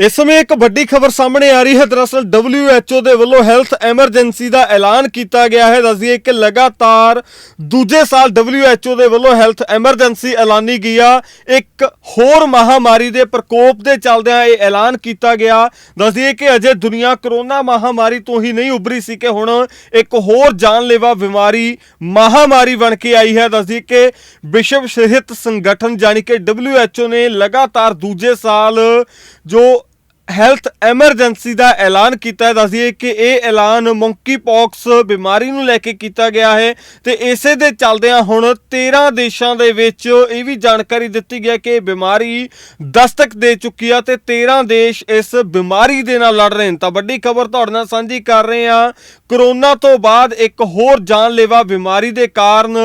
ਇਸ ਸਮੇਂ ਇੱਕ ਵੱਡੀ ਖਬਰ ਸਾਹਮਣੇ ਆ ਰਹੀ ਹੈ। ਦਰਅਸਲ WHO ਦੇ ਵੱਲੋਂ ਹੈਲਥ ਐਮਰਜੈਂਸੀ ਦਾ ਐਲਾਨ ਕੀਤਾ ਗਿਆ ਹੈ। ਦੱਸਦੀਏ ਕਿ ਲਗਾਤਾਰ ਦੂਜੇ ਸਾਲ WHO ਦੇ ਵੱਲੋਂ ਹੈਲਥ ਐਮਰਜੈਂਸੀ ਐਲਾਨੀ ਗਈ ਆ। ਇੱਕ ਹੋਰ ਮਹਾਮਾਰੀ ਦੇ ਪ੍ਰਕੋਪ ਦੇ ਚੱਲਦਿਆਂ ਇਹ ਐਲਾਨ ਕੀਤਾ ਗਿਆ। ਦੱਸਦੀਏ ਕਿ ਅਜੇ ਦੁਨੀਆ ਕਰੋਨਾ ਮਹਾਮਾਰੀ ਤੋਂ ਹੀ ਨਹੀਂ ਉਭਰੀ ਸੀ ਕਿ ਹੁਣ ਇੱਕ ਹੋਰ ਜਾਨਲੇਵਾ ਬਿਮਾਰੀ, ਮਹਾਮਾਰੀ ਬਣ ਕੇ ਆਈ ਹੈ। ਦੱਸਦੀ ਕਿ ਵਿਸ਼ਵ ਸਿਹਤ ਸੰਗਠਨ ਜਾਨੀ ਕਿ WHO ਨੇ ਲਗਾਤਾਰ ਦੂਜੇ ਸਾਲ ਜੋ ਹੈਲਥ ਐਮਰਜੈਂਸੀ ਦਾ ਐਲਾਨ ਕੀਤਾ ਹੈ। ਦੱਸਦੀਏ ਕਿ ਇਹ ਐਲਾਨ ਮੰਕੀ ਪੌਕਸ ਬਿਮਾਰੀ ਨੂੰ ਲੈ ਕੇ ਕੀਤਾ ਗਿਆ ਹੈ ਤੇ ਇਸੇ ਦੇ ਚੱਲਦਿਆਂ ਹੁਣ 13 ਦੇਸ਼ਾਂ ਦੇ ਵਿੱਚ ਇਹ ਵੀ ਜਾਣਕਾਰੀ ਦਿੱਤੀ ਗਈ ਹੈ ਕਿ ਇਹ ਬਿਮਾਰੀ ਦਸਤਕ ਦੇ ਚੁੱਕੀ ਆ ਤੇ 13 ਦੇਸ਼ ਇਸ ਬਿਮਾਰੀ ਦੇ ਨਾਲ ਲੜ ਰਹੇ ਨੇ ਤਾਂ ਵੱਡੀ ਖਬਰ ਤੁਹਾਡੇ ਨਾਲ ਸਾਂਝੀ ਕਰ ਰਹੇ ਹਾਂ। ਕਰੋਨਾ ਤੋਂ ਬਾਅਦ ਇੱਕ ਹੋਰ ਜਾਨਲੇਵਾ ਬਿਮਾਰੀ ਦੇ ਕਾਰਨ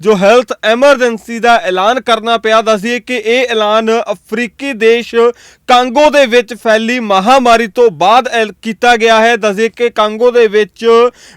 ਜੋ ਹੈਲਥ ਐਮਰਜੈਂਸੀ ਦਾ ਐਲਾਨ ਕਰਨਾ ਪਿਆ। ਦੱਸਦੀਏ ਕਿ ਇਹ ਐਲਾਨ ਅਫਰੀਕੀ ਦੇਸ਼ ਕਾਂਗੋ ਦੇ ਵਿੱਚ ਫੈਲੀ ਮਹਾਮਾਰੀ ਤੋਂ ਬਾਅਦ ਕੀਤਾ ਗਿਆ ਹੈ। ਦੱਸਦੀਏ ਕਿ ਕਾਂਗੋ ਦੇ ਵਿੱਚ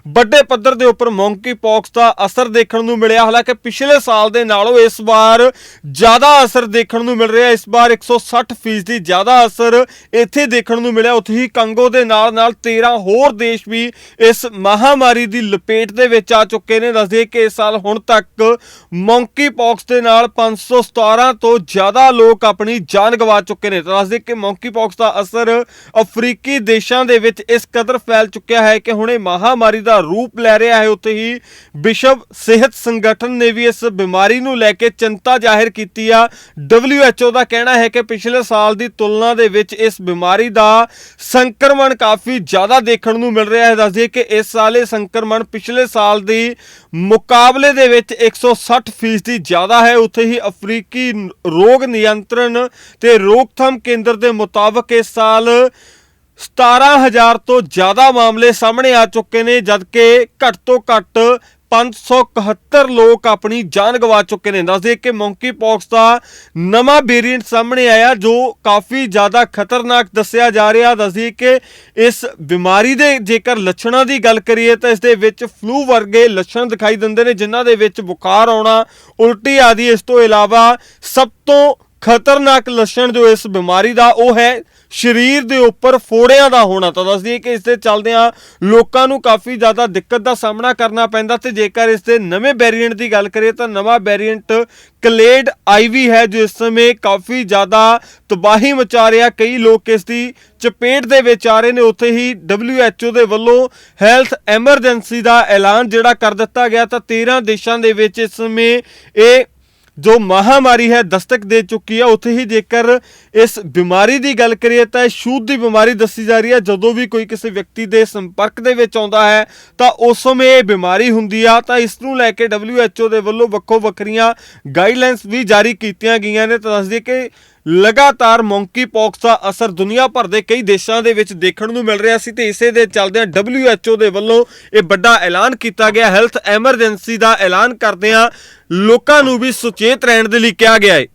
ਵੱਡੇ ਪੱਧਰ ਦੇ ਉੱਪਰ ਮੌਂਕੀ ਪੌਕਸ ਦਾ ਅਸਰ ਦੇਖਣ ਨੂੰ ਮਿਲਿਆ। ਹਾਲਾਂਕਿ ਪਿਛਲੇ ਸਾਲ ਦੇ ਨਾਲੋਂ ਇਸ ਵਾਰ ਜ਼ਿਆਦਾ ਅਸਰ ਦੇਖਣ ਨੂੰ ਮਿਲ ਰਿਹਾ। ਇਸ ਵਾਰ 160 ਫੀਸਦੀ ਜ਼ਿਆਦਾ ਅਸਰ ਇੱਥੇ ਦੇਖਣ ਨੂੰ ਮਿਲਿਆ। ਉੱਥੇ ਹੀ ਕਾਂਗੋ ਦੇ ਨਾਲ ਨਾਲ 13 ਹੋਰ ਦੇਸ਼ ਵੀ ਇਸ ਮਹਾਮਾਰੀ ਦੀ ਲਪੇਟ ਦੇ ਵਿੱਚ ਆ ਚੁੱਕੇ ਨੇ। ਦੱਸਦੇ ਕਿ ਇਸ ਸਾਲ ਹੁਣ ਤੱਕ ਮੌਂਕੀ ਪੌਕਸ ਦੇ ਨਾਲ 517 ਤੋਂ ਜ਼ਿਆਦਾ ਲੋਕ ਆਪਣੀ ਜਾਨ ਗਵਾ ਚੁੱਕੇ ਨੇ। ਤਾਂ ਦੱਸਦੇ ਕਿ ਮੌਂਕੀ ਪੌਕਸ ਦਾ ਅਸਰ ਅਫਰੀਕੀ ਦੇਸ਼ਾਂ ਦੇ ਵਿੱਚ ਇਸ ਕਦਰ ਫੈਲ ਚੁੱਕਿਆ ਹੈ ਕਿ ਹੁਣ ਇਹ ਮਹਾਮਾਰੀ ਦਾ ਰੂਪ ਲੈ ਰਿਹਾ ਹੈ। ਉੱਥੇ ਹੀ ਵਿਸ਼ਵ ਸਿਹਤ ਸੰਗਠਨ ਨੇ ਵੀ ਇਸ ਬਿਮਾਰੀ ਨੂੰ ਲੈ ਕੇ ਚਿੰਤਾ ਜ਼ਾਹਿਰ ਕੀਤੀ ਆ। WHO ਦਾ ਕਹਿਣਾ ਹੈ ਕਿ ਪਿਛਲੇ ਸਾਲ ਦੀ ਤੁਲਨਾ ਦੇ ਵਿੱਚ ਇਸ ਬਿਮਾਰੀ ਦਾ ਸੰਕਰਮਣ ਕਾਫੀ ਜ਼ਿਆਦਾ ਦੇਖਣ ਨੂੰ ਮਿਲ ਰਿਹਾ ਹੈ। ਦੱਸਦੀਏ ਕਿ ਇਸ ਸਾਲ ਇਹ ਸੰਕਰਮਣ ਪਿਛਲੇ ਸਾਲ ਦੀ ਮੁਕਾਬਲੇ ਦੇ ਵਿੱਚ 160 ਫੀਸਦੀ ਜ਼ਿਆਦਾ ਹੈ। ਉੱਥੇ ਹੀ ਅਫਰੀਕੀ ਰੋਗ ਨਿਯੰਤਰਣ ਤੇ ਰੋਕਥਾਮ ਕੇਂਦਰ ਦੇ ਮੁਤਾਬਕ ਇਸ ਸਾਲ 17000 ਤੋਂ ਜ਼ਿਆਦਾ ਮਾਮਲੇ ਸਾਹਮਣੇ ਆ ਚੁੱਕੇ ਨੇ, ਜਦਕਿ ਘੱਟ ਤੋਂ ਘੱਟ 571 ਲੋਕ ਆਪਣੀ ਜਾਨ ਗਵਾ ਚੁੱਕੇ ਨੇ। ਦੱਸਦੇ ਕਿ ਮੌਂਕੀ ਪੌਕਸ ਦਾ ਨਵਾਂ ਵੇਰੀਐਂਟ ਸਾਹਮਣੇ ਆਇਆ, ਜੋ ਕਾਫੀ ਜ਼ਿਆਦਾ ਖਤਰਨਾਕ ਦੱਸਿਆ ਜਾ ਰਿਹਾ। ਦੱਸਦੀ ਕਿ ਇਸ ਬਿਮਾਰੀ ਦੇ ਜੇਕਰ ਲੱਛਣਾਂ ਦੀ ਗੱਲ ਕਰੀਏ, ਤਾਂ ਇਸ ਦੇ ਵਿੱਚ ਫਲੂ ਵਰਗੇ ਲੱਛਣ ਦਿਖਾਈ ਦਿੰਦੇ ਨੇ, ਜਿਨ੍ਹਾਂ ਦੇ ਵਿੱਚ ਬੁਖਾਰ ਆਉਣਾ, ਉਲਟੀ ਆਦਿ। ਇਸ ਤੋਂ ਇਲਾਵਾ ਸਭ ਤੋਂ ਖਤਰਨਾਕ ਲੱਛਣ ਜੋ ਇਸ ਬਿਮਾਰੀ ਦਾ ਉਹ ਹੈ, ਸਰੀਰ ਦੇ ਉੱਪਰ ਫੋੜਿਆਂ ਦਾ ਹੋਣਾ। ਤਾਂ ਦੱਸਦੀ ਹੈ ਕਿ ਇਸ ਦੇ ਚਲਦਿਆਂ ਲੋਕਾਂ ਨੂੰ ਕਾਫੀ ਜ਼ਿਆਦਾ ਦਿੱਕਤ ਦਾ ਸਾਹਮਣਾ ਕਰਨਾ ਪੈਂਦਾ ਤੇ ਜੇਕਰ ਇਸ ਦੇ ਨਵੇਂ ਵੈਰੀਐਂਟ ਦੀ ਗੱਲ ਕਰੀਏ ਤਾਂ ਨਵਾਂ ਵੈਰੀਐਂਟ ਕਲੇਡ ਆਈਵੀ ਹੈ, ਜੋ ਇਸ ਸਮੇਂ ਕਾਫੀ ਜ਼ਿਆਦਾ ਤਬਾਹੀ ਮਚਾ ਰਿਹਾ। ਕਈ ਲੋਕ ਇਸ ਦੀ ਚਪੇਟ ਦੇ ਵਿੱਚ ਆ ਰਹੇ ਨੇ। ਉੱਥੇ ਹੀ WHO ਦੇ ਵੱਲੋਂ ਹੈਲਥ ਐਮਰਜੈਂਸੀ ਦਾ ਐਲਾਨ ਜਿਹੜਾ ਕਰ ਦਿੱਤਾ ਗਿਆ ਤਾਂ 13 ਦੇਸ਼ਾਂ ਦੇ ਵਿੱਚ ਇਸ ਸਮੇਂ ਇਹ ਜੋ ਮਹਾਮਾਰੀ ਹੈ, ਦਸਤਕ ਦੇ ਚੁੱਕੀ ਹੈ ਉੱਥੇ ਹੀ ਜੇਕਰ ਇਸ ਬਿਮਾਰੀ ਦੀ ਗੱਲ ਕਰੀਏ ਤਾਂ ਇਹ ਛੂਤ ਦੀ ਬਿਮਾਰੀ ਦੱਸੀ ਜਾ ਰਹੀ ਹੈ। ਜਦੋਂ ਵੀ ਕੋਈ ਕਿਸੇ ਵਿਅਕਤੀ ਦੇ ਸੰਪਰਕ ਦੇ ਵਿੱਚ ਆਉਂਦਾ ਹੈ, ਤਾਂ ਉਸ ਸਮੇਂ ਇਹ ਬਿਮਾਰੀ ਹੁੰਦੀ ਆ। ਤਾਂ ਇਸ ਨੂੰ ਲੈ ਕੇ WHO ਦੇ ਵੱਲੋਂ ਵੱਖੋ ਵੱਖਰੀਆਂ ਗਾਈਡਲਾਈਨਸ ਵੀ ਜਾਰੀ ਕੀਤੀਆਂ ਗਈਆਂ ਨੇ। ਤਾਂ ਦੱਸਦੀ ਕਿ ਲਗਾਤਾਰ ਮੌਂਕੀ ਪੌਕਸ ਦਾ ਅਸਰ ਦੁਨੀਆ ਭਰ ਦੇ ਕਈ ਦੇਸ਼ਾਂ ਦੇ ਵਿੱਚ ਦੇਖਣ ਨੂੰ ਮਿਲ ਰਿਹਾ ਸੀ ਤੇ ਇਸੇ ਦੇ ਚੱਲਦਿਆਂ WHO ਦੇ ਵੱਲੋਂ ਇਹ ਵੱਡਾ ਐਲਾਨ ਕੀਤਾ ਗਿਆ। ਹੈਲਥ ਐਮਰਜੈਂਸੀ ਦਾ ਐਲਾਨ ਕਰਦਿਆਂ ਲੋਕਾਂ ਨੂੰ ਵੀ ਸੁਚੇਤ ਰਹਿਣ ਦੇ ਲਈ ਕਿਹਾ ਗਿਆ ਹੈ।